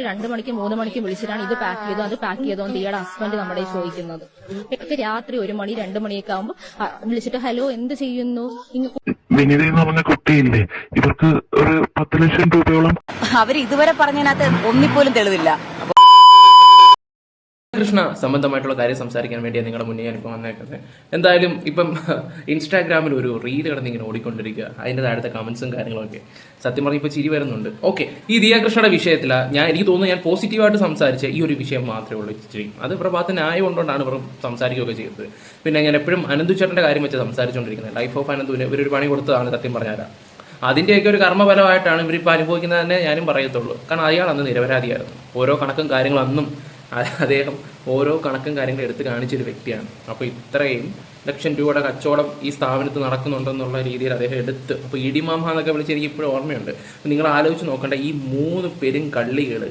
രണ്ട് മണിക്ക് മൂന്ന് മണിക്ക് വിളിച്ചിട്ടാണ് ഇത് പാക്ക് ചെയ്തോ അത് പാക്ക് ചെയ്തോ എന്ന് ദിയയുടെ ഹസ്ബൻഡ് നമ്മുടെ ചോദിക്കുന്നത്. ഒക്കെ രാത്രി ഒരു മണി രണ്ടു മണിയൊക്കെ ആകുമ്പോൾ വിളിച്ചിട്ട് ഹലോ എന്ത് ചെയ്യുന്നു? വിനിത എന്ന് പറഞ്ഞ കുട്ടിയില്ലേ? ഇവർക്ക് ഒരു പത്ത് ലക്ഷം രൂപയോളം അവർ ഇതുവരെ പറഞ്ഞതിനകത്ത് ഒന്നിപ്പോലും തെളിവില്ല. കൃഷ്ണ സംബന്ധമായിട്ടുള്ള കാര്യം സംസാരിക്കാൻ വേണ്ടി നിങ്ങളുടെ മുന്നേ ഞാനിപ്പോൾ വന്നേക്കുന്നത്. എന്തായാലും ഇപ്പം ഇൻസ്റ്റാഗ്രാമിൽ ഒരു റീൽ കിടന്ന് ഇങ്ങനെ ഓടിക്കൊണ്ടിരിക്കുക. അതിന്റെ താഴത്തെ കമൻസും കാര്യങ്ങളൊക്കെ. സത്യം പറഞ്ഞാൽ ഇപ്പോൾ ചിരി വരുന്നുണ്ട്. ഓക്കെ ഈ ദിയ കൃഷ്ണയുടെ വിഷയത്തില ഞാൻ എനിക്ക് തോന്നുന്നു ഞാൻ പോസിറ്റീവായിട്ട് സംസാരിച്ച ഈ ഒരു വിഷയം മാത്രമേ ഉള്ളൂ ഇച്ചിരി. അത് പ്രഭാതത്തിന് ആയതുകൊണ്ടാണ് ഇവർ സംസാരിക്കുകയൊക്കെ ചെയ്തത്. പിന്നെ ഞാൻ എപ്പോഴും അനന്തു ചേട്ടന്റെ കാര്യം വെച്ച് സംസാരിച്ചുകൊണ്ടിരിക്കുന്നത്. ലൈഫ് ഓഫ് അനന്തുവിന് ഒരു പണി കൊടുത്തതാണ് സത്യം പറഞ്ഞാൽ അതിന്റെയൊക്കെ ഒരു കർമ്മഫലമായിട്ടാണ് ഇവരിപ്പോൾ അനുഭവിക്കുന്നത് തന്നെ ഞാനും പറയത്തുള്ളൂ. കാരണം അയാൾ അന്ന് നിരപരാധിയായിരുന്നു. ഓരോ കണക്കും കാര്യങ്ങളും അന്നും അദ്ദേഹം ഓരോ കണക്കും കാര്യങ്ങളും എടുത്ത് കാണിച്ചൊരു വ്യക്തിയാണ്. അപ്പോൾ ഇത്രയും ലക്ഷം രൂപയുടെ കച്ചവടം ഈ സ്ഥാപനത്തിൽ നടക്കുന്നുണ്ടെന്നുള്ള രീതിയിൽ അദ്ദേഹം എടുത്ത് അപ്പോൾ ഇടിമാമ എന്നൊക്കെ വിളിച്ച് എനിക്ക് ഇപ്പോഴും ഓർമ്മയുണ്ട്. അപ്പോൾ നിങ്ങൾ ആലോചിച്ച് നോക്കേണ്ട ഈ മൂന്ന് പെരും കള്ളികൾ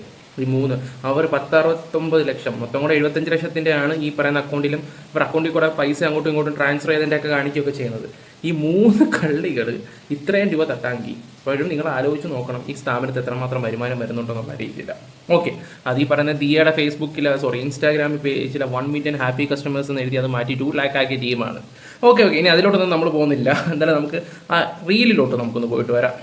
ഈ മൂന്ന് അവർ പത്തറുപത്തൊമ്പത് ലക്ഷം മൊത്തം കൂടെ എഴുപത്തഞ്ച് ലക്ഷത്തിന്റെയാണ് ഈ പറയുന്ന അക്കൗണ്ടിലും ഇവർ അക്കൗണ്ടിൽ കൂടെ പൈസ അങ്ങോട്ടും ഇങ്ങോട്ടും ട്രാൻസ്ഫർ ചെയ്തതിന്റെയൊക്കെ കാണിക്കുകയൊക്കെ ചെയ്യുന്നത്. ഈ മൂന്ന് കള്ളികൾ ഇത്രയും രൂപ തട്ടാങ്കി അപ്പോഴും നിങ്ങൾ ആലോചിച്ച് നോക്കണം ഈ സ്ഥാപനത്തിൽ എത്രമാത്രം വരുമാനം വരുന്നുണ്ടെന്നുള്ള അറിയില്ല ഓക്കെ അത് ഈ പറയുന്ന ദിയയുടെ ഫേസ്ബുക്കിൽ സോറി ഇൻസ്റ്റാഗ്രാമിൽ പേജിലെ വൺ മില്യൺ ഹാപ്പി കസ്റ്റമേഴ്സ് എന്ന് എഴുതി അത് മാറ്റി ടു ലാക്ക് ആക്കിയ ടീമാണ് ഓക്കെ ഓക്കെ ഇനി അതിലോട്ടൊന്നും നമ്മൾ പോകുന്നില്ല. എന്തായാലും നമുക്ക് ആ റീലിലോട്ട് നമുക്കൊന്ന് പോയിട്ട് വരാം.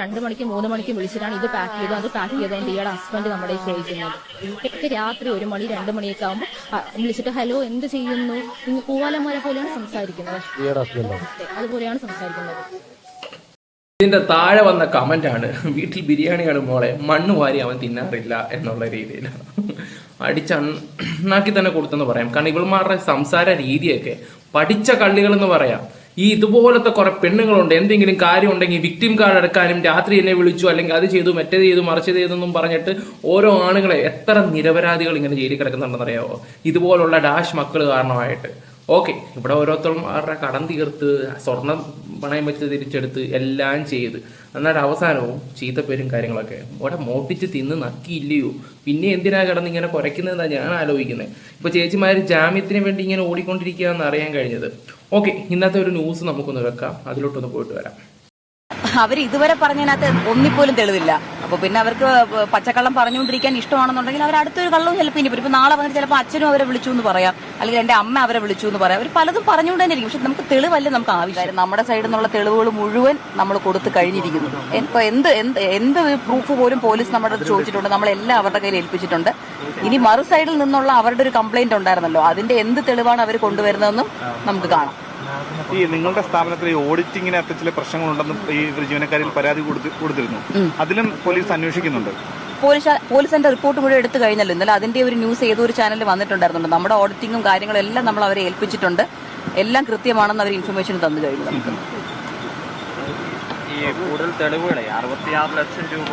രണ്ട് മണിക്ക് മൂന്ന് മണിക്ക് വിളിച്ചിട്ടാണ് ഇത് പാക്ക് ചെയ്തു അത് പാക്ക് ചെയ്തുകൊണ്ട് ദിയയുടെ ഹസ്ബൻഡ് നമ്മുടെ ചോദിക്കുന്നത് ഒക്കെ രാത്രി ഒരു മണി രണ്ട് മണിയൊക്കെ ആകുമ്പോൾ വിളിച്ചിട്ട് ഹലോ എന്ത് ചെയ്യുന്നു? ഇങ്ങ് പൂവാലന്മാരെ പോലെയാണ് സംസാരിക്കുന്നത്. അതെ, അതുപോലെയാണ് സംസാരിക്കുന്നത്. ഇതിന്റെ താഴെ വന്ന കമന്റ് ആണ് വീട്ടിൽ ബിരിയാണിയാണ് മോളെ മണ്ണ് വാരി അവൻ തിന്നാറില്ല എന്നുള്ള രീതിയിലാണ് അടിച്ചണ്ണാക്കി തന്നെ കൊടുത്തെന്ന് പറയാം. കാരണം ഇവൾമാരുടെ സംസാര രീതിയൊക്കെ പഠിച്ച കള്ളികൾ എന്ന് പറയാം. ഈ ഇതുപോലത്തെ കുറെ പെണ്ണുങ്ങളുണ്ട്. എന്തെങ്കിലും കാര്യം ഉണ്ടെങ്കിൽ വിക്ടിം കാർഡ് എടുക്കാനും രാത്രി എന്നെ വിളിച്ചു അല്ലെങ്കിൽ അത് ചെയ്തു മറ്റേത് ചെയ്തു മറിച്ചത് ചെയ്തെന്നും പറഞ്ഞിട്ട് ഓരോ ആണുങ്ങളെ എത്ര നിരപരാധികൾ ഇങ്ങനെ ജയിലിൽ കിടക്കുന്നുണ്ടെന്ന് അറിയാവോ? ഇതുപോലുള്ള ഡാഷ് മക്കൾ കാരണമായിട്ട്. ഓക്കെ ഇവിടെ ഓരോരുത്തരും അവരുടെ കടം തീർത്ത് സ്വർണം പണയം വെച്ച് തിരിച്ചെടുത്ത് എല്ലാം ചെയ്ത്. എന്നാൽ അവസാനവും ചീത്തപ്പേരും കാര്യങ്ങളൊക്കെ. ഇവിടെ മോട്ടിച്ച് തിന്ന് നക്കിയില്ലയോ പിന്നെ എന്തിനാ കിടന്ന് ഇങ്ങനെ കുറയ്ക്കുന്നതെന്നാണ് ഞാൻ ആലോചിക്കുന്നത്. ഇപ്പൊ ചേച്ചിമാർ ജാമ്യത്തിന് വേണ്ടി ഇങ്ങനെ ഓടിക്കൊണ്ടിരിക്കുക എന്ന് അറിയാൻ കഴിഞ്ഞത്. ഓക്കെ ഇന്നത്തെ ഒരു ന്യൂസ് നമുക്കൊന്ന് വെക്കാം. അതിലോട്ടൊന്ന് പോയിട്ട് വരാം. അവർ ഇതുവരെ പറഞ്ഞതിനകത്ത് ഒന്നിപ്പോലും തെളിവില്ല. അപ്പൊ പിന്നെ അവർക്ക് പച്ചക്കള്ളം പറഞ്ഞുകൊണ്ടിരിക്കാൻ ഇഷ്ടമാണെന്നുണ്ടെങ്കിൽ അവർ അടുത്തൊരു കള്ളവും ചിലപ്പോൾ ഇനി ഇപ്പൊ നാളെ വന്നിട്ട് ചിലപ്പോൾ അച്ഛനും അവരെ വിളിച്ചു എന്ന് പറയാം. അല്ലെങ്കിൽ എന്റെ അമ്മ അവരെ വിളിച്ചു എന്ന് പറയാം. അവർ പലതും പറഞ്ഞുകൊണ്ട് തന്നെ ഇരിക്കും. പക്ഷെ നമുക്ക് തെളിവല്ല നമുക്ക് ആവശ്യം. നമ്മുടെ സൈഡിൽ നിന്നുള്ള തെളിവുകൾ മുഴുവൻ നമ്മൾ കൊടുത്തു കഴിഞ്ഞിരിക്കുന്നു. ഇപ്പൊ എന്ത് എന്ത് എന്ത് പ്രൂഫ് പോലും പോലീസ് നമ്മുടെ അടുത്ത് ചോദിച്ചിട്ടുണ്ട്. നമ്മളെല്ലാം അവരുടെ കയ്യിൽ ഏൽപ്പിച്ചിട്ടുണ്ട്. ഇനി മറു സൈഡിൽ നിന്നുള്ള അവരുടെ ഒരു കംപ്ലൈന്റ് ഉണ്ടായിരുന്നല്ലോ. അതിന്റെ എന്ത് തെളിവാണ് അവർ കൊണ്ടുവരുന്നതെന്നും നമുക്ക് കാണാം. ഈ നിങ്ങളുടെ സ്ഥാപനത്തിൽ ഈ ഓഡിറ്റിങ്ങിനകത്ത് ചില പ്രശ്നങ്ങളുണ്ടെന്ന് ഈ ജീവനക്കാരിൽ പരാതി കൊടുത്തി- കൊടുത്തിരുന്നു. അതിലും പോലീസ് അന്വേഷിക്കുന്നുണ്ട്. പോലീസ് പോലീസിന്റെ റിപ്പോർട്ട് മുഴുവൻ എടുത്തു കഴിഞ്ഞല്ലോ. ഇന്നലെ അതിന്റെ ഒരു ന്യൂസ് ഏതോ ഒരു ചാനലിൽ വന്നിട്ടുണ്ടായിരുന്നുണ്ട്. നമ്മുടെ ഓഡിറ്റിങ്ങും കാര്യങ്ങളും എല്ലാം നമ്മൾ അവരെ ഏൽപ്പിച്ചിട്ടുണ്ട്. എല്ലാം കൃത്യമാണെന്ന് അവർ ഇൻഫർമേഷൻ തന്നു കഴിഞ്ഞു. നമുക്ക് ഈ കൂടുതൽ തെളിവുകളെ അറുപത്തിയാറ് ലക്ഷം രൂപ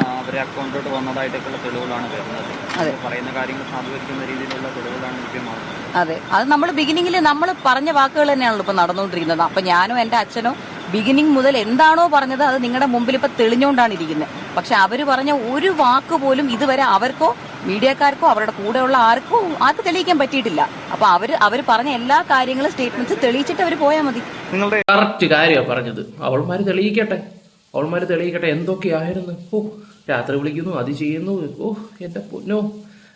അവരെ അക്കൗണ്ടിലോട്ട് വന്നതായിട്ടൊക്കെയുള്ള തെളിവുകളാണ് വരുന്നത്. അതെ. പറയുന്ന കാര്യങ്ങൾ സാധൂകരിക്കുന്ന രീതിയിലുള്ള തെളിവുകളാണ് ലഭ്യമാകുന്നത് അതെ. അത് നമ്മൾ ബിഗിനിങ്ങിൽ നമ്മൾ പറഞ്ഞ വാക്കുകൾ തന്നെയാണല്ലോ ഇപ്പൊ നടന്നുകൊണ്ടിരിക്കുന്നത്. അപ്പൊ ഞാനും എന്റെ അച്ഛനും ബിഗിനിങ് മുതൽ എന്താണോ പറഞ്ഞത് അത് നിങ്ങളുടെ മുമ്പിൽ ഇപ്പൊ തെളിഞ്ഞുകൊണ്ടാണ് ഇരിക്കുന്നത്. പക്ഷെ അവർ പറഞ്ഞ ഒരു വാക്ക് പോലും ഇതുവരെ അവർക്കോ മീഡിയക്കാർക്കോ അവരുടെ കൂടെയുള്ള ആർക്കോ ആർക്ക് തെളിയിക്കാൻ പറ്റിയിട്ടില്ല. അപ്പൊ അവർ അവർ പറഞ്ഞ എല്ലാ കാര്യങ്ങളും സ്റ്റേറ്റ്മെന്റ്സ് തെളിയിച്ചിട്ട് അവർ പോയാൽ മതി. നിങ്ങളുടെ കറക്റ്റ് കാര്യമാണ് പറഞ്ഞത്. അവൾമാര് തെളിയിക്കട്ടെ. അവൾമാര് തെളിയിക്കട്ടെ എന്തൊക്കെയായിരുന്നു? ഓ രാത്രി വിളിക്കുന്നു അത് ചെയ്യുന്നു. ഓ എന്റെ പൊന്നോ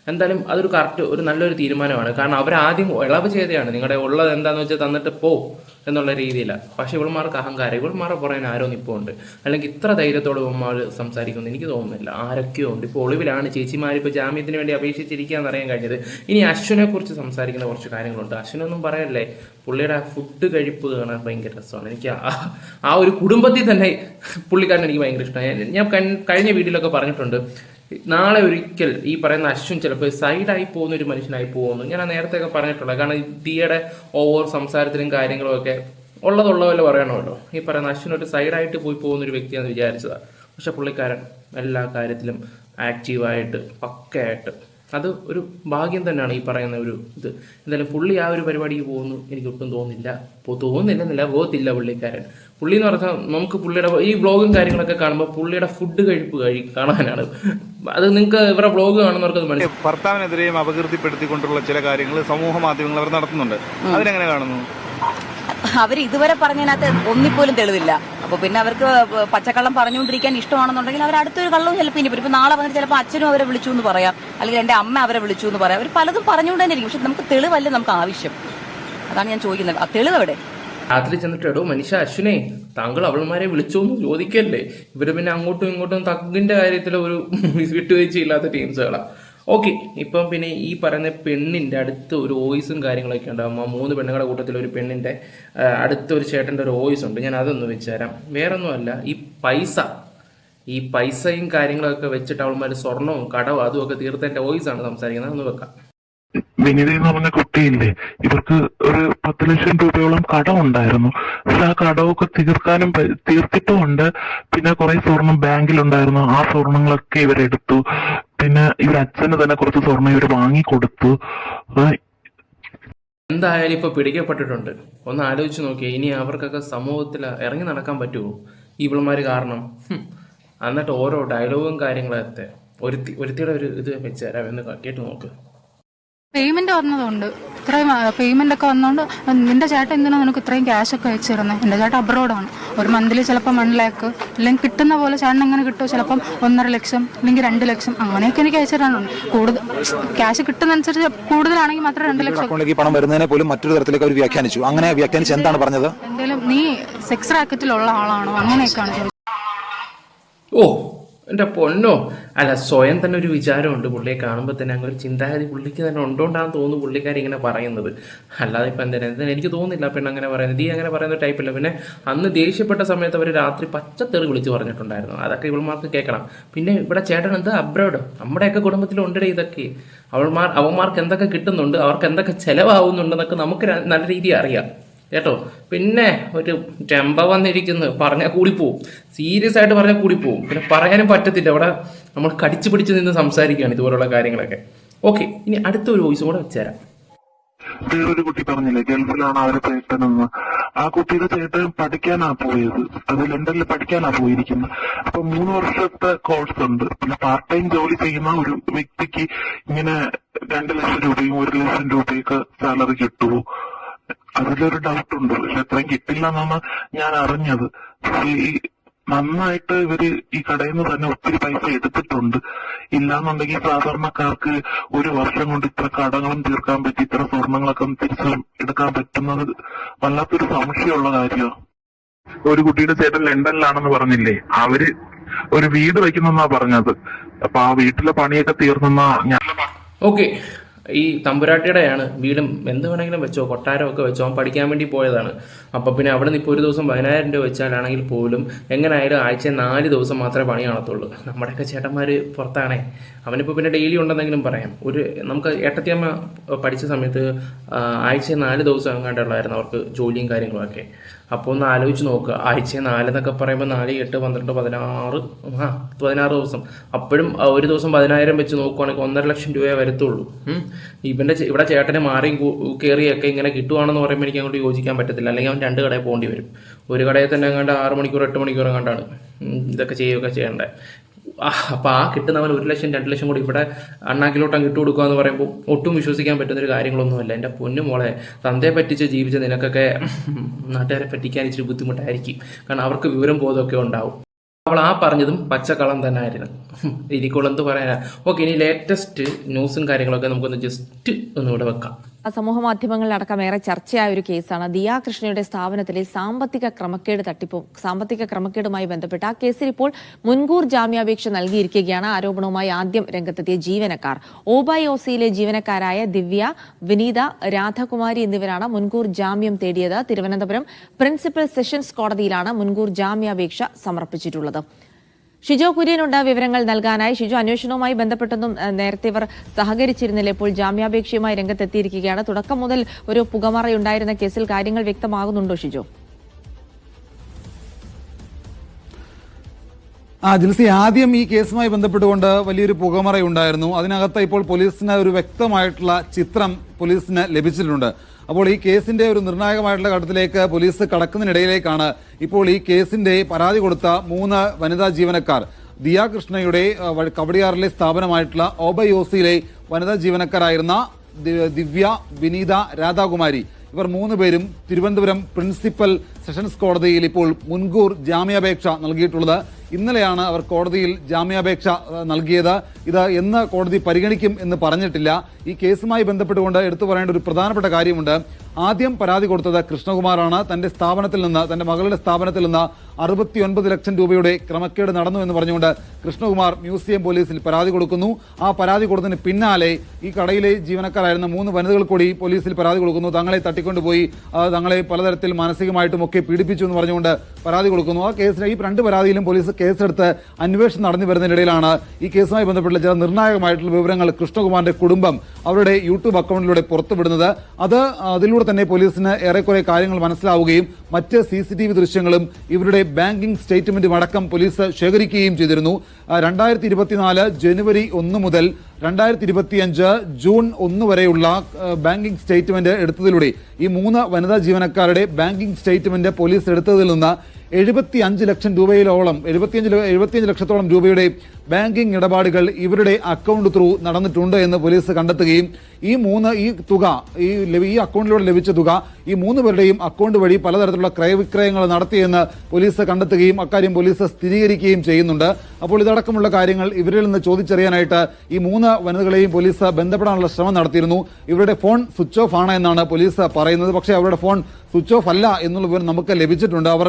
എന്തായാലും അതൊരു കറക്റ്റ് ഒരു നല്ലൊരു തീരുമാനമാണ്. കാരണം അവരാദ്യം ഇളവ് ചെയ്തതാണ് നിങ്ങളുടെ ഉള്ളത് എന്താണെന്ന് വെച്ചാൽ തന്നിട്ട് പോ എന്നുള്ള രീതിയിലാണ് പക്ഷേ ഇവൾമാർക്ക് അഹങ്കാരം. ഇവൾമാരെ പറയാൻ ആരോ നിപ്പുണ്ട്. അല്ലെങ്കിൽ ഇത്ര ധൈര്യത്തോടെ ഇവന്മാർ സംസാരിക്കുമെന്ന് എനിക്ക് തോന്നുന്നില്ല. ആരൊക്കെയോ ഉണ്ട്. ഇപ്പോൾ ഒളിവിലാണ് ചേച്ചിമാർ ഇപ്പോൾ ജാമ്യത്തിന് വേണ്ടി അപേക്ഷിച്ചിരിക്കുക എന്നറിയാൻ കഴിഞ്ഞത്. ഇനി അശ്വിനെ കുറിച്ച് സംസാരിക്കുന്ന കുറച്ച് കാര്യങ്ങളുണ്ട്. അശ്വിനൊന്നും പറയല്ലേ? പുള്ളിയുടെ ഫുഡ് കഴിപ്പ് കാണാൻ ഭയങ്കര രസമാണ്. എനിക്ക് ആ- ആ ഒരു കുടുംബത്തിൽ തന്നെ പുള്ളിക്കാരൻ എനിക്ക് ഭയങ്കര ഇഷ്ടമാണ് ഞാൻ കഴിഞ്ഞ വീഡിയോയിലൊക്കെ പറഞ്ഞിട്ടുണ്ട്. നാളെ ഒരിക്കൽ ഈ പറയുന്ന അശ്വിൻ ചിലപ്പോൾ സൈഡായി പോകുന്ന ഒരു മനുഷ്യനായി പോകുന്നു. ഞാൻ ആ നേരത്തെ ഒക്കെ പറഞ്ഞിട്ടുള്ളത് കാരണം ദിയയുടെ ഓവർ സംസാരത്തിലും കാര്യങ്ങളും ഒക്കെ ഉള്ളതുള്ള പോലെ പറയണമല്ലോ. ഈ പറയുന്ന അശ്വിൻ ഒരു സൈഡായിട്ട് പോയി പോകുന്ന ഒരു വ്യക്തിയാണെന്ന് വിചാരിച്ചതാണ് പക്ഷെ പുള്ളിക്കാരൻ എല്ലാ കാര്യത്തിലും ആക്റ്റീവായിട്ട് പക്കയായിട്ട്. അത് ഒരു ഭാഗ്യം തന്നെയാണ് ഈ പറയുന്ന ഒരു ഇത്. എന്തായാലും പുള്ളി ആ ഒരു പരിപാടിക്ക് പോകുന്നു. എനിക്ക് ഒട്ടും തോന്നുന്നില്ല. തോന്നുന്നില്ലെന്നില്ല പോകത്തില്ല പുള്ളിക്കാരൻ. പുള്ളി എന്ന് പറഞ്ഞാൽ നമുക്ക് പുള്ളിയുടെ ഈ വ്ളോഗും കാര്യങ്ങളൊക്കെ കാണുമ്പോൾ പുള്ളിയുടെ ഫുഡ് കഴിപ്പ് കഴി കാണാനാണ്. അത് നിങ്ങൾക്ക് ഇവരുടെ ബ്ലോഗ് കാണുന്നവർക്ക് അത് മനസ്സിലാവും. ഭർത്താവിനെതിരെയും അപകീർത്തിപ്പെടുത്തിക്കൊണ്ടുള്ള ചില കാര്യങ്ങൾ സമൂഹ മാധ്യമങ്ങൾ അവർ നടത്തുന്നുണ്ട്. അവരെങ്ങനെ കാണുന്നു? അവർ ഇതുവരെ പറഞ്ഞതിനകത്ത് ഒന്നിപ്പോലും തെളിവില്ല. അപ്പൊ പിന്നെ അവർക്ക് പച്ചക്കള്ളം പറഞ്ഞുകൊണ്ടിരിക്കാൻ ഇഷ്ടമാണെന്നുണ്ടെങ്കിൽ അവർ അടുത്തൊരു കള്ളവും ചിലപ്പോൾ ഇനി ഇപ്പൊ നാളെ വന്നിട്ട് ചിലപ്പോൾ അച്ഛനും അവരെ വിളിച്ചു എന്ന് പറയാം. അല്ലെങ്കിൽ എന്റെ അമ്മ അവരെ വിളിച്ചു എന്ന് പറയാം. അവർ പലതും പറഞ്ഞുകൊണ്ട് തന്നെ ഇരിക്കും. പക്ഷെ നമുക്ക് തെളിവല്ല നമുക്ക് ആവശ്യം? അതാണ് ഞാൻ ചോദിക്കുന്നത്. ആ തെളിവ് എവിടെ? രാത്രി ചെന്നിട്ട് എടോ മനുഷ്യ അശ്വിനെ താങ്കൾ അവൾമാരെ വിളിച്ചോന്ന് ചോദിക്കല്ലേ? ഇവർ പിന്നെ അങ്ങോട്ടും ഇങ്ങോട്ടും തക്കിന്റെ കാര്യത്തിൽ ഒരു വിട്ടുവീഴ്ചയില്ലാത്ത ടീംസുകളാ. ഓക്കെ ഇപ്പം പിന്നെ ഈ പറയുന്ന പെണ്ണിന്റെ അടുത്ത് ഒരു വോയിസും കാര്യങ്ങളൊക്കെ ഉണ്ടാകും ആ മൂന്ന് പെണ്ണുകളുടെ കൂട്ടത്തിൽ ഒരു പെണ്ണിന്റെ അടുത്ത ഒരു ചേട്ടന്റെ ഒരു വോയിസ് ഉണ്ട്. ഞാൻ അതൊന്ന് വെച്ചുതരാം. വേറൊന്നുമല്ല ഈ പൈസ ഈ പൈസയും കാര്യങ്ങളൊക്കെ വെച്ചിട്ട് അവൾമാർ സ്വർണവും കടവും അതും ഒക്കെ തീർത്തേന്റെ വോയിസ് ആണ് സംസാരിക്കുന്നത്. ഒന്ന് വെക്കാം. വിനിത എന്ന് പറഞ്ഞ കുട്ടിയില്ലേ ഇവർക്ക് ഒരു പത്ത് ലക്ഷം രൂപയോളം കടം ഉണ്ടായിരുന്നു പക്ഷെ ആ കടമൊക്കെ തീർക്കാനും തീർത്തിട്ടും തീർത്തിട്ടുമുണ്ട്. പിന്നെ കുറെ സ്വർണം ബാങ്കിലുണ്ടായിരുന്നു. ആ സ്വർണങ്ങളൊക്കെ ഇവരെടുത്തു. പിന്നെ ഇവർ അച്ഛന് തന്നെ കുറച്ച് സ്വർണം ഇവർ വാങ്ങിക്കൊടുത്തു. കൊടുത്തു എന്തായാലും ഇപ്പൊ പിടിക്കപ്പെട്ടിട്ടുണ്ട്. ഒന്ന് ആലോചിച്ച് നോക്കിയേ ഇനി അവർക്കൊക്കെ സമൂഹത്തിൽ ഇറങ്ങി നടക്കാൻ പറ്റുമോ ഇവളുമാര് കാരണം. എന്നിട്ട് ഓരോ ഡയലോഗും കാര്യങ്ങളൊക്കെ ഒരുത്തി ഒരുത്തിയുടെ ഒരു ഇത് വെച്ച് തരാം എന്ന് കേട്ട് നോക്ക്. പേയ്മെന്റ് വന്നതുകൊണ്ട് ഇത്രയും പേയ്മെന്റ് ഒക്കെ വന്നതുകൊണ്ട് നിന്റെ ചേട്ടൻ എന്തിനാ നിനക്ക് ഇത്രയും ക്യാഷ് ഒക്കെ അയച്ചു തരുന്നത് എന്റെ ചേട്ടൻ അബ്രോഡാണ് ഒരു മന്തിൽ ചിലപ്പോൾ വൺ ലാക്ക് അല്ലെങ്കിൽ കിട്ടുന്ന പോലെ ചേട്ടൻ എങ്ങനെ കിട്ടുമോ ചിലപ്പം ഒന്നര ലക്ഷം അല്ലെങ്കിൽ രണ്ട് ലക്ഷം അങ്ങനെയൊക്കെ എനിക്ക് അയച്ചു തരാനുണ്ട് കൂടുതൽ ക്യാഷ് കിട്ടുന്നതനുസരിച്ച് കൂടുതലാണെങ്കിൽ മാത്രം രണ്ട് ലക്ഷം. അക്കൗണ്ടിലേക്ക് പണം വരുന്നതിനെ പോലും മറ്റൊരു തരത്തിലേക്ക് അവർ വ്യാഖ്യാനിച്ചു. അങ്ങനെ വ്യാഖ്യാനിച്ച് എന്താണ് പറഞ്ഞത്? എന്തെങ്കിലും നീ സെക്സ് റാക്കറ്റിലുള്ള ആളാണോ? അങ്ങനെയൊക്കെയാണ് ഓ എന്റെ പൊന്നോ. അല്ല സ്വയം തന്നെ ഒരു വിചാരമുണ്ട് പുള്ളിയെ കാണുമ്പോൾ തന്നെ. അങ്ങനെ ഒരു ചിന്താഗതി പുള്ളിക്ക് തന്നെ ഉണ്ടോണ്ടാന്ന് തോന്നുന്നു പുള്ളിക്കാരി ഇങ്ങനെ പറയുന്നത്. അല്ലാതെ ഇപ്പം എന്തിനാ? എന്തിനാ? എനിക്ക് തോന്നുന്നില്ല പെണ്ണ് അങ്ങനെ പറയുന്നത്. ഈ അങ്ങനെ പറയുന്ന ടൈപ്പില്ല. പിന്നെ അന്ന് ദേഷ്യപ്പെട്ട സമയത്ത് അവർ രാത്രി പച്ചത്തെറി വിളിച്ച് പറഞ്ഞിട്ടുണ്ടായിരുന്നു. അതൊക്കെ ഇവൾമാർക്ക് കേൾക്കണം. പിന്നെ ഇവിടെ ചേട്ടൻ എന്ത്? അബ്രോഡ് നമ്മുടെയൊക്കെ കുടുംബത്തിൽ ഉണ്ടേ ഇതൊക്കെ. അവൾമാർ അവന്മാർക്ക് എന്തൊക്കെ കിട്ടുന്നുണ്ട്? അവർക്ക് എന്തൊക്കെ ചിലവാകുന്നുണ്ടെന്നൊക്കെ നമുക്ക് നല്ല രീതിയിൽ അറിയാം. കേട്ടോ? പിന്നെ ഒരു ടെമ്പ വന്നിരിക്കുന്നു. പറഞ്ഞാൽ കൂടിപ്പോവും. സീരിയസ് ആയിട്ട് പറഞ്ഞാൽ കൂടിപ്പോവും. പിന്നെ പറയാനും പറ്റത്തില്ല. അവിടെ നമ്മൾ കടിച്ചു പിടിച്ച് നിന്ന് സംസാരിക്കുകയാണ് ഇതുപോലുള്ള കാര്യങ്ങളൊക്കെ. ഓക്കെ ഇനി അടുത്ത ഒരു വോയിസും കൂടെ വെച്ചുതരാം വേറൊരു കുട്ടി പറഞ്ഞില്ലേ ഗൾഫിലാണ് അവരെ ചേട്ടനെന്ന് ആ കുട്ടിയുടെ ചേട്ടൻ പഠിക്കാനാ പോയത്. അത് ലണ്ടനിൽ പഠിക്കാനാ പോയിരിക്കുന്നത്. അപ്പൊ മൂന്ന് വർഷത്തെ കോഴ്സ് ഉണ്ട്. പിന്നെ പാർട്ട് ടൈം ജോലി ചെയ്യുന്ന ഒരു വ്യക്തിക്ക് ഇങ്ങനെ രണ്ട് ലക്ഷം രൂപയും ഒരു ലക്ഷം രൂപയൊക്കെ സാലറി കിട്ടുമോ അതിലൊരു ഡൗട്ട് ഉണ്ട്. പക്ഷെ അത്രയും കിട്ടില്ല എന്നാണ് ഞാൻ അറിഞ്ഞത്. പക്ഷേ ഈ നന്നായിട്ട് ഇവർ ഈ കടയിൽ നിന്ന് തന്നെ ഒത്തിരി പൈസ എടുത്തിട്ടുണ്ട്. ഇല്ലാന്നുണ്ടെങ്കിൽ സാധാരണക്കാർക്ക് ഒരു വർഷം കൊണ്ട് ഇത്ര കടങ്ങളും തീർക്കാൻ പറ്റി ഇത്ര സ്വർണങ്ങളൊക്കെ തിരിച്ചു എടുക്കാൻ പറ്റുന്നത് വല്ലാത്തൊരു സംശയമുള്ള കാര്യമാണ് ഒരു കുട്ടിയുടെ ചേട്ടൻ ലണ്ടനിലാണെന്ന് പറഞ്ഞില്ലേ? അവർ ഒരു വീട് വെക്കുന്നെന്നാ പറഞ്ഞത്. അപ്പൊ ആ വീട്ടിലെ പണിയൊക്കെ തീർന്നെന്നാ ഞാൻ ഓക്കെ ഈ തമ്പുരാട്ടിയുടെയാണ്. വീടും എന്ത് വേണമെങ്കിലും വെച്ചോ കൊട്ടാരമൊക്കെ വെച്ചോ അവൻ പഠിക്കാൻ വേണ്ടി പോയതാണ്. അപ്പം പിന്നെ അവിടെ നിന്ന് ഇപ്പോൾ ഒരു ദിവസം പതിനായിരം രൂപ വെച്ചാലാണെങ്കിൽ പോലും എങ്ങനെയായാലും ആഴ്ച നാല് ദിവസം മാത്രമേ പണി കാണത്തുള്ളൂ. നമ്മുടെയൊക്കെ ചേട്ടന്മാർ പുറത്താണേ. അവനിപ്പോൾ പിന്നെ ഡെയിലി ഉണ്ടെന്നെങ്കിലും പറയാം. ഒരു നമുക്ക് ഏട്ടത്തിയമ്മ പഠിച്ച സമയത്ത് ആഴ്ച നാല് ദിവസം എങ്ങാണ്ടുള്ളായിരുന്നു അവർക്ക് ജോലിയും കാര്യങ്ങളൊക്കെ. അപ്പോൾ ഒന്ന് ആലോചിച്ച് നോക്കുക ആഴ്ച നാല് എന്നൊക്കെ പറയുമ്പോൾ നാല് എട്ട് പന്ത്രണ്ട് പതിനാറ് ആ പതിനാറ് ദിവസം. അപ്പോഴും ഒരു ദിവസം പതിനായിരം വെച്ച് നോക്കുവാണെങ്കിൽ ഒന്നര ലക്ഷം രൂപയെ വരത്തുള്ളൂ. ഉം. ഇവന്റെ ഇവിടെ ചേട്ടന് മാറിയും കൂ- കയറിയൊക്കെ ഇങ്ങനെ കിട്ടുവാണെന്ന് പറയുമ്പോൾ എനിക്ക് അങ്ങോട്ട് യോജിക്കാൻ പറ്റത്തില്ല. അല്ലെങ്കിൽ അവൻ രണ്ട് കടയിൽ പോകേണ്ടി വരും. ഒരു കടയിൽ തന്നെ അങ്ങോട്ട് ആറ് മണിക്കൂർ എട്ട് മണിക്കൂർ അങ്ങോട്ടാണ് ഇതൊക്കെ ചെയ്യുകയൊക്കെ ചെയ്യേണ്ടത് അപ്പോൾ അപ്പൊ ആ കിട്ടുന്നവൻ ഒരു ലക്ഷം രണ്ട് ലക്ഷം കൂടി ഇവിടെ അണ്ണാക്കിലോട്ടം കിട്ടു കൊടുക്കുക എന്ന് പറയുമ്പോൾ ഒട്ടും വിശ്വസിക്കാൻ പറ്റുന്ന ഒരു കാര്യങ്ങളൊന്നുമല്ല. എന്റെ പൊന്നു മോളെ തന്തയെ പറ്റിച്ച് ജീവിച്ച നിനക്കൊക്കെ നാട്ടുകാരെ പറ്റിക്കാൻ ഇച്ചിരി ബുദ്ധിമുട്ടായിരിക്കും. കാരണം അവർക്ക് വിവരം ബോധമൊക്കെ ഉണ്ടാവും. അവൾ ആ പറഞ്ഞതും പച്ചക്കളം തന്നെ ആയിരുന്നു ഇരിക്കോളം എന്ത് പറയാനാ? ഓക്കെ ഇനി ലേറ്റസ്റ്റ് ന്യൂസും കാര്യങ്ങളൊക്കെ നമുക്കൊന്ന് ജസ്റ്റ് ഒന്നുകൂടെ വെക്കാം. സമൂഹ മാധ്യമങ്ങളിലടക്കം ഏറെ ചർച്ചയായ ഒരു കേസാണ്. ദിയാ കൃഷ്ണയുടെ സ്ഥാപനത്തിലെ സാമ്പത്തിക ക്രമക്കേട് തട്ടിപ്പും സാമ്പത്തിക ക്രമക്കേടുമായി ബന്ധപ്പെട്ട് ആ കേസിൽ ഇപ്പോൾ മുൻകൂർ ജാമ്യാപേക്ഷ നൽകിയിരിക്കുകയാണ്. ആരോപണവുമായി ആദ്യം രംഗത്തെത്തിയ ജീവനക്കാർ. ഓസിയിലെ ജീവനക്കാരായ ദിവ്യ വിനീത രാധാകുമാരി എന്നിവരാണ് മുൻകൂർ ജാമ്യം തേടിയത്. തിരുവനന്തപുരം പ്രിൻസിപ്പൽ സെഷൻസ് കോടതിയിലാണ് മുൻകൂർ ജാമ്യാപേക്ഷ സമർപ്പിച്ചിട്ടുള്ളത്. ഷിജോ കുര്യനുണ്ട് വിവരങ്ങൾ നൽകാനായി. ഷിജോ അന്വേഷണവുമായി ബന്ധപ്പെട്ടൊന്നും നേരത്തെ ഇവർ സഹകരിച്ചിരുന്നില്ല. ഇപ്പോൾ ജാമ്യാപേക്ഷയുമായി രംഗത്തെത്തിയിരിക്കുകയാണ്. തുടക്കം മുതൽ ഒരു പുകമറയുണ്ടായിരുന്ന കേസിൽ കാര്യങ്ങൾ വ്യക്തമാകുന്നുണ്ടോ ഷിജോ? ആ ജിൽസി ആദ്യം ഈ കേസുമായി ബന്ധപ്പെട്ടുകൊണ്ട് വലിയൊരു പുകമറയുണ്ടായിരുന്നു. അതിനകത്ത് ഇപ്പോൾ പോലീസിന് ഒരു വ്യക്തമായിട്ടുള്ള ചിത്രം പോലീസിന് ലഭിച്ചിട്ടുണ്ട്. അപ്പോൾ ഈ കേസിന്റെ ഒരു നിർണായകമായിട്ടുള്ള ഘട്ടത്തിലേക്ക് പോലീസ് കടക്കുന്നതിനിടയിലേക്കാണ് ഇപ്പോൾ ഈ കേസിന്റെ പരാതി കൊടുത്ത മൂന്ന് വനിതാ ജീവനക്കാർ. ദിയ കൃഷ്ണയുടെ കവടിയാറിലെ സ്ഥാപനമായിട്ടുള്ള ഓബയോസിയിലെ വനിതാ ജീവനക്കാരായിരുന്ന ദിവ്യ വിനീത രാധാകുമാരി. ഇവർ മൂന്ന് പേരും തിരുവനന്തപുരം പ്രിൻസിപ്പൽ സെഷൻസ് കോടതിയിൽ ഇപ്പോൾ മുൻകൂർ ജാമ്യാപേക്ഷ നൽകിയിട്ടുള്ളത്. ഇന്നലെയാണ് അവർ കോടതിയിൽ ജാമ്യാപേക്ഷ നൽകിയത്. ഇത് എന്ന് കോടതി പരിഗണിക്കും എന്ന് പറഞ്ഞിട്ടില്ല. ഈ കേസുമായി ബന്ധപ്പെട്ടുകൊണ്ട് എടുത്തു പറയേണ്ട ഒരു പ്രധാനപ്പെട്ട കാര്യമുണ്ട്. ആദ്യം പരാതി കൊടുത്തത് കൃഷ്ണകുമാറാണ്. തന്റെ സ്ഥാപനത്തിൽ നിന്ന് തന്റെ മകളുടെ സ്ഥാപനത്തിൽ നിന്ന് അറുപത്തിയൊൻപത് ലക്ഷം രൂപയുടെ ക്രമക്കേട് നടന്നു എന്ന് പറഞ്ഞുകൊണ്ട് കൃഷ്ണകുമാർ മ്യൂസിയം പോലീസിൽ പരാതി കൊടുക്കുന്നു. ആ പരാതി കൊടുത്തതിന് പിന്നാലെ ഈ കടയിലെ ജീവനക്കാരായിരുന്ന മൂന്ന് വനിതകൾ കൂടി പോലീസിൽ പരാതി കൊടുക്കുന്നു. തങ്ങളെ തട്ടിക്കൊണ്ടുപോയി തങ്ങളെ പലതരത്തിൽ മാനസികമായിട്ടും ഒക്കെ പീഡിപ്പിച്ചു എന്ന് പറഞ്ഞുകൊണ്ട് പരാതി കൊടുക്കുന്നു. ആ കേസിന് ഈ രണ്ട് പരാതിയിലും പോലീസ് കേസെടുത്ത് അന്വേഷണം നടന്നു വരുന്നതിനിടയിലാണ് ഈ കേസുമായി ബന്ധപ്പെട്ടുള്ള ചില നിർണായകമായിട്ടുള്ള വിവരങ്ങൾ കൃഷ്ണകുമാറിന്റെ കുടുംബം അവരുടെ യൂട്യൂബ് അക്കൗണ്ടിലൂടെ പുറത്തുവിടുന്നത്. അത് അതിലൂടെ തന്നെ പോലീസിന് ഏറെക്കുറെ കാര്യങ്ങൾ മനസ്സിലാവുകയും മറ്റ് സി സി ടി വി ദൃശ്യങ്ങളും ഇവരുടെ ബാങ്കിംഗ് സ്റ്റേറ്റ്മെന്റും അടക്കം പോലീസ് ശേഖരിക്കുകയും ചെയ്തിരുന്നു. രണ്ടായിരത്തി ഇരുപത്തിനാല് ജനുവരി ഒന്ന് മുതൽ രണ്ടായിരത്തി ഇരുപത്തിയഞ്ച് ജൂൺ ഒന്ന് വരെയുള്ള ബാങ്കിംഗ് സ്റ്റേറ്റ്മെന്റ് എടുത്തതിലൂടെ ഈ മൂന്ന് വനിതാ ജീവനക്കാരുടെ ബാങ്കിംഗ് സ്റ്റേറ്റ്മെന്റ് പോലീസ് എടുത്തതിൽ നിന്ന് എഴുപത്തി അഞ്ച് ലക്ഷം രൂപയിലോളം എഴുപത്തിയഞ്ച് എഴുപത്തിയഞ്ച് ലക്ഷത്തോളം രൂപയുടെ ബാങ്കിംഗ് ഇടപാടുകൾ ഇവരുടെ അക്കൗണ്ട് ത്രൂ നടന്നിട്ടുണ്ട് എന്ന് പോലീസ് കണ്ടെത്തുകയും ഈ മൂന്ന് ഈ തുക ഈ ഈ അക്കൗണ്ടിലൂടെ ലഭിച്ച തുക ഈ മൂന്ന് പേരുടെയും അക്കൗണ്ട് വഴി പലതരത്തിലുള്ള ക്രയവിക്രയങ്ങൾ നടത്തിയെന്ന് പോലീസ് കണ്ടെത്തുകയും അക്കാര്യം പോലീസ് സ്ഥിരീകരിക്കുകയും ചെയ്യുന്നുണ്ട്. അപ്പോൾ ഇതടക്കമുള്ള കാര്യങ്ങൾ ഇവരിൽ നിന്ന് ചോദിച്ചറിയാനായിട്ട് ഈ മൂന്ന് വനിതകളെയും പോലീസ് ബന്ധപ്പെടാനുള്ള ശ്രമം നടത്തിയിരുന്നു. ഇവരുടെ ഫോൺ സ്വിച്ച് ഓഫ് ആണ് എന്നാണ് പോലീസ് പറയുന്നത്. പക്ഷേ അവരുടെ ഫോൺ സ്വിച്ച് ഓഫ് അല്ല എന്നുള്ള വിവരം നമുക്ക് ലഭിച്ചിട്ടുണ്ട്. അവർ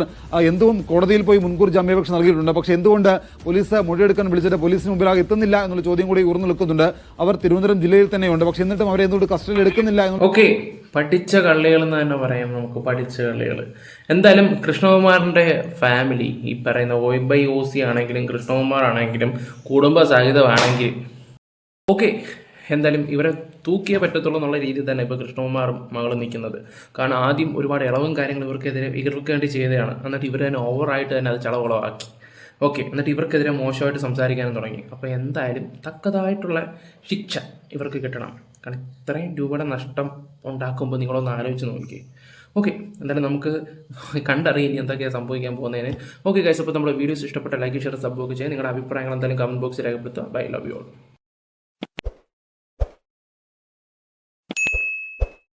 എന്തും കോടതിയിൽ പോയി മുൻകൂർ ജാമ്യാപേക്ഷ നൽകിയിട്ടുണ്ട്. പക്ഷേ എന്തുകൊണ്ട് പോലീസ് മൊഴിയെടുക്കാൻ വിളിച്ചിട്ട് പോലീസിന് മുമ്പിലാകെ എത്തുന്നില്ല എന്നുള്ള ചോദ്യം കൂടി ഉയർന്നു നിൽക്കുന്നുണ്ട്. അവർ തിരുവനന്തപുരം ജില്ലയിൽ തന്നെയുണ്ട്. പക്ഷേ എന്നിട്ടും അവരെ എന്തുകൊണ്ട് കസ്റ്റഡിയിൽ എടുക്കുന്നില്ല ഓക്കെ. പഠിച്ച കള്ളികൾ എന്ന് തന്നെ പറയാം നമുക്ക്. പഠിച്ച കള്ളികൾ. എന്തായാലും കൃഷ്ണകുമാറിന്റെ ഫാമിലി ഈ പറയുന്ന ഒ ബൈ ഒ സി ആണെങ്കിലും കൃഷ്ണകുമാർ ആണെങ്കിലും കുടുംബ സഹിതമാണെങ്കിൽ. ഓക്കെ. എന്തായാലും ഇവരെ തൂക്കിയേ പറ്റത്തുള്ളൂ എന്നുള്ള രീതിയിൽ തന്നെ ഇപ്പോൾ കൃഷ്ണകുമാറും മകളും നിൽക്കുന്നത്. കാരണം ആദ്യം ഒരുപാട് ഇളവും കാര്യങ്ങളും ഇവർക്കെതിരെ ഇവർക്ക് വേണ്ടി ചെയ്തതാണ്. എന്നിട്ട് ഇവർ തന്നെ ഓവറായിട്ട് തന്നെ അത് ചളവളവാക്കി. ഓക്കെ എന്നിട്ട് ഇവർക്കെതിരെ മോശമായിട്ട് സംസാരിക്കാനും തുടങ്ങി. അപ്പോൾ എന്തായാലും തക്കതായിട്ടുള്ള ശിക്ഷ ഇവർക്ക് കിട്ടണം. കാരണം ഇത്രയും രൂപയുടെ നഷ്ടം ഉണ്ടാക്കുമ്പോൾ നിങ്ങളൊന്ന് ആലോചിച്ച് നോക്കി ഓക്കെ എന്തായാലും നമുക്ക് കണ്ടറിയാം ഇനി എന്തൊക്കെയാണ് സംഭവിക്കാൻ പോകുന്നതിന് ഓക്കെ ഗൈസ് അപ്പോൾ നമ്മുടെ വീഡിയോസ് ഇഷ്ടപ്പെട്ട ലൈക്ക് ഷെയർ സബ്ബോക്ക് ചെയ്യാൻ ചെയ്യാം നിങ്ങളുടെ അഭിപ്രായങ്ങൾ എന്തായാലും കമന്റ് ബോക്സിൽ രേഖപ്പെടുത്തുക. Bye love you all